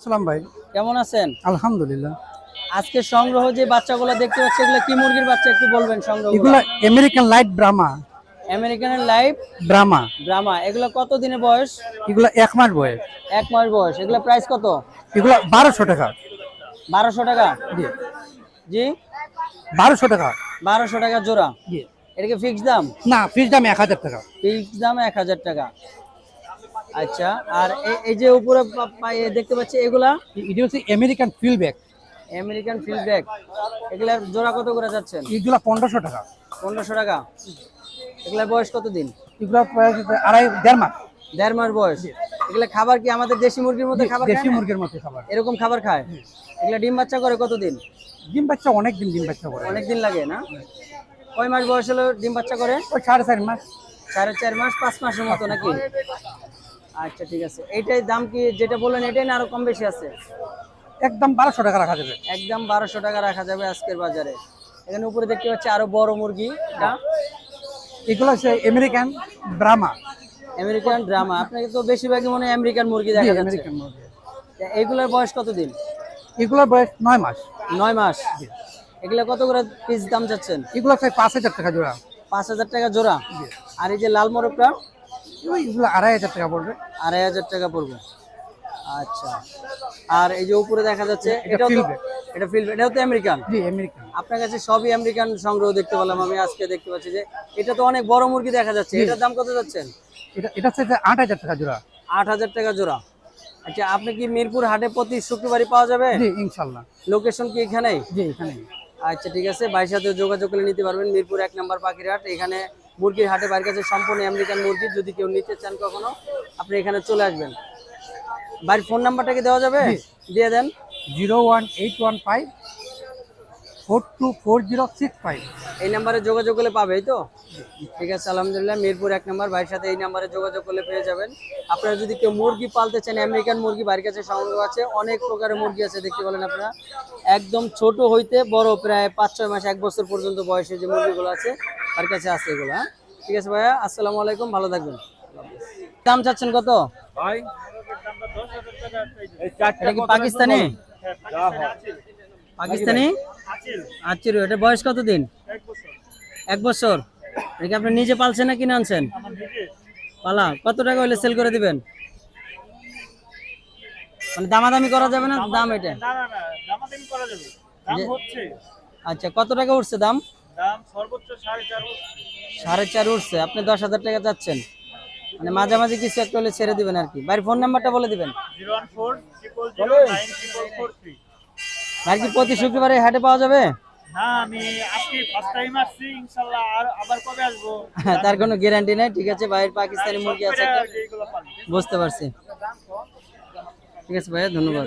সালাম ভাই। কেমন আছেন? আলহামদুলিল্লাহ। আজকে সংগ্রহ যে বাচ্চাগুলো দেখতে পাচ্ছি এগুলো কি মুরগির বাচ্চা একটু বলবেন সংগ্রহ এগুলা আমেরিকান লাইট ব্রাহ্মা আমেরিকানের লাইভ ব্রাহ্মা ড্রামা এগুলো কত দিনের বয়স? এগুলা এক মাস বয়স। এক মাস বয়স। এগুলো প্রাইস কত? এগুলা বারোশো টাকা। বারোশো টাকা? জি। জি? বারোশো টাকা। বারোশো টাকা জোড়া? জি। এটা কি ফিক্স দাম? না ফিস দাম এক হাজার টাকা। ফিক্স দাম এক হাজার টাকা। আচ্ছা আর এই যে উপরে দেখতে পাচ্ছি এগুলা? এটি হচ্ছে আমেরিকান ফিল ব্যাগ আমেরিকান ফিল্ডব্যাক এগুলার জোড়া কত করে যাচ্ছেন? এগুলা পনেরোশো টাকা। পনেরোশো টাকা। এগুলার বয়স কত দিন এগুলা আড়াই দেড় মাস। দেড় মাস বয়স। এগুলা খাবার কি আমাদের দেশি মুরগির মতো খাবার দেশি মুরগির মতো খাবার। এরকম খাবার খায়? এগুলা ডিম বাচ্চা করে কতদিন? ডিম বাচ্চা অনেক দিন ডিম বাচ্চা করে। অনেক দিন লাগে না? কয় মাস বয়স হলো ডিম বাচ্চা করে? ওই সাড়ে চার মাস। সাড়ে চার মাস পাঁচ মাসের মতো নাকি? আচ্ছা ঠিক আছে। এইটাই দাম কি যেটা বললেন এটাই না আরও কম বেশি আছে? একদম বারোশো টাকা রাখা যাবে। একদম বারোশো টাকা রাখা যাবে আজকের বাজারে। এখানে উপরে দেখতে পাচ্ছি আরও বড় মুরগি। এটা এগুলো হচ্ছে আমেরিকান ব্রাহ্মা। আমেরিকান ড্রামা আপনাকে তো বেশিরভাগই মনে হয় আমেরিকান মুরগি দেখা যাচ্ছে। আমেরিকান মুরগি। এগুলোর বয়স কতদিন? এগুলোর বয়স নয় মাস। নয় মাস। এগুলো কত করে পিস দাম যাচ্ছেন এগুলো প্রায় পাঁচ হাজার টাকা জোড়া। পাঁচ হাজার টাকা জোড়া। আর এই যে লাল মোরগটা? ওই এগুলো আড়াই হাজার টাকা পড়বে। আড়াই হাজার টাকা পড়বে। আচ্ছা। আর এই যে উপরে দেখা যাচ্ছে এটাও এটা ফিল্ড এটাও তো আমেরিকান জি আমেরিকান আপনার কাছে সবই আমেরিকান সংগ্রহ দেখতে পেলাম আমি আজকে দেখতে পাচ্ছি যে এটা তো অনেক বড় মুরগি দেখা যাচ্ছে। এটার দাম কত যাচ্ছেন? এটা এটা হচ্ছে আট হাজার টাকা জোড়া। আট হাজার টাকা জোড়া। আচ্ছা আপনি কি মিরপুর হাটে প্রতি শুক্রবারই পাওয়া যাবে? জি লোকেশন কি এখানেই? জি এখানে আচ্ছা ঠিক আছে। ভাইয়ের সাথে যোগাযোগ করে নিতে পারবেন। মিরপুর এক নম্বর পাখির হাট। এখানে মুরগির হাটে বাড়ির কাছে সম্পূর্ণ আমেরিকান মুরগি যদি কেউ নিতে চান কখনো আপনি এখানে চলে আসবেন। বাড়ির ফোন নাম্বারটা কি দেওয়া যাবে? দিয়ে দেন। Zero one eight one five four two four zero six five. এই নাম্বারে যোগাযোগ করলে পাবে তো? ঠিক আছে আলহামদুলিল্লাহ মিরপুর এক নাম্বার ভাইয়ের সাথে এই নাম্বারে যোগাযোগ করলে পেয়ে যাবেন। আপনারা যদি কেউ মুরগি পালতে চান আমেরিকান মুরগি বাড়ির কাছে সংগ্রহ আছে অনেক প্রকারের মুরগি আছে দেখতে পেলেন আপনারা। একদম ছোট হইতে বড় প্রায় পাঁচ ছয় মাস এক বছর পর্যন্ত বয়সে যে মুরগিগুলো আছে তার কাছে আছে এগুলো হ্যাঁ? ঠিক আছে ভাইয়া আসসালামু আলাইকুম ভালো থাকবেন। দাম চাচ্ছেন কত? এটা কি পাকিস্তানি? পাকিস্তানি? আচ্ছা এটা বয়স কত দিন এক বছর। এটা কি আপনি নিজে পালছেন না কিনে আনছেন পালা কত টাকা হলে সেল করে দিবেন? মানে দামাদামি করা যাবে না? দাম এটা? না না না দামাদামি করা যাবে। দাম হচ্ছে। আচ্ছা কত টাকা উঠছে দাম? দাম সর্বোচ্চ সাড়ে চার উঠছে। আপনি দশ হাজার টাকা চাচ্ছেন মানে মাঝামাঝি কিছু একটা হলে ছেড়ে দিবেন আর কি। বাড়ির ফোন নাম্বারটা বলে দিবেন। আর কি প্রতি শুক্রবারে হাটে পাওয়া যাবে? আসব? তার কোনো গ্যারান্টি নেই ঠিক আছে বাইরের পাকিস্তানি মুরগি আছে বুঝতে পারছি। ঠিক আছে ভাইয়া ধন্যবাদ।